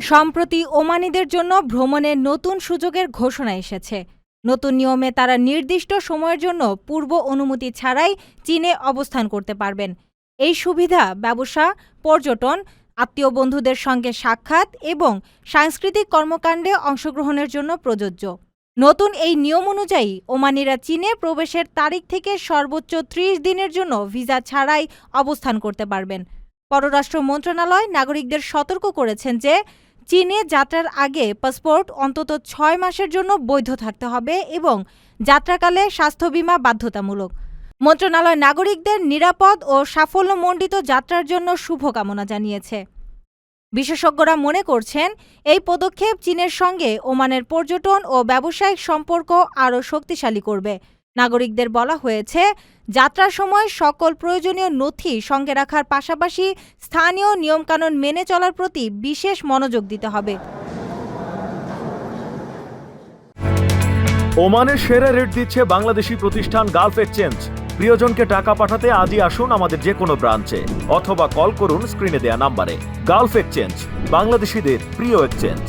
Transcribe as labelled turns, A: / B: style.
A: সম্প্রতি ওমানিদের জন্য ভ্রমণের নতুন সুযোগের ঘোষণা এসেছে। নতুন নিয়মে তারা নির্দিষ্ট সময়ের জন্য পূর্ব অনুমতি ছাড়াই চীনে অবস্থান করতে পারবেন। এই সুবিধা, ব্যবসা, পর্যটন, আত্মীয় বন্ধুদের সঙ্গে সাক্ষাৎ এবং সাংস্কৃতিক কর্মকাণ্ডে অংশগ্রহণের জন্য প্রযোজ্য। নতুন এই নিয়ম অনুযায়ী ওমানিরা চীনে প্রবেশের তারিখ থেকে সর্বোচ্চ ত্রিশ দিনের জন্য ভিসা ছাড়াই অবস্থান করতে পারবেন। পররাষ্ট্র মন্ত্রণালয় নাগরিকদের সতর্ক করেছেন যে চীনে যাত্রার আগে পাসপোর্ট অন্তত ছয় মাসের জন্য বৈধ থাকতে হবে এবং যাত্রাকালে স্বাস্থ্য বীমা বাধ্যতামূলক। মন্ত্রণালয় নাগরিকদের নিরাপদ ও সাফল্যমণ্ডিত যাত্রার জন্য শুভকামনা জানিয়েছে। বিশেষজ্ঞরা মনে করছেন, এই পদক্ষেপ চীনের সঙ্গে ওমানের পর্যটন ও ব্যবসায়িক সম্পর্ক আরও শক্তিশালী করবে। নাগরিকদের বলা হয়েছে, যাত্রার সময় সকল প্রয়োজনীয় নথি সঙ্গে রাখার পাশাপাশি স্থানীয় নিয়মকানুন মেনে চলার প্রতি বিশেষ মনোযোগ দিতে হবে।
B: ওমানের সেরা রেট দিচ্ছে বাংলাদেশি প্রতিষ্ঠান গালফ এক্সচেঞ্জ। প্রিয়জনকে টাকা পাঠাতে আজই আসুন আমাদের যে কোনো ব্রাঞ্চে, অথবা কল করুন স্ক্রিনে দেয়া নাম্বারে। গালফ এক্সচেঞ্জ, বাংলাদেশিদের প্রিয় এক্সচেঞ্জ।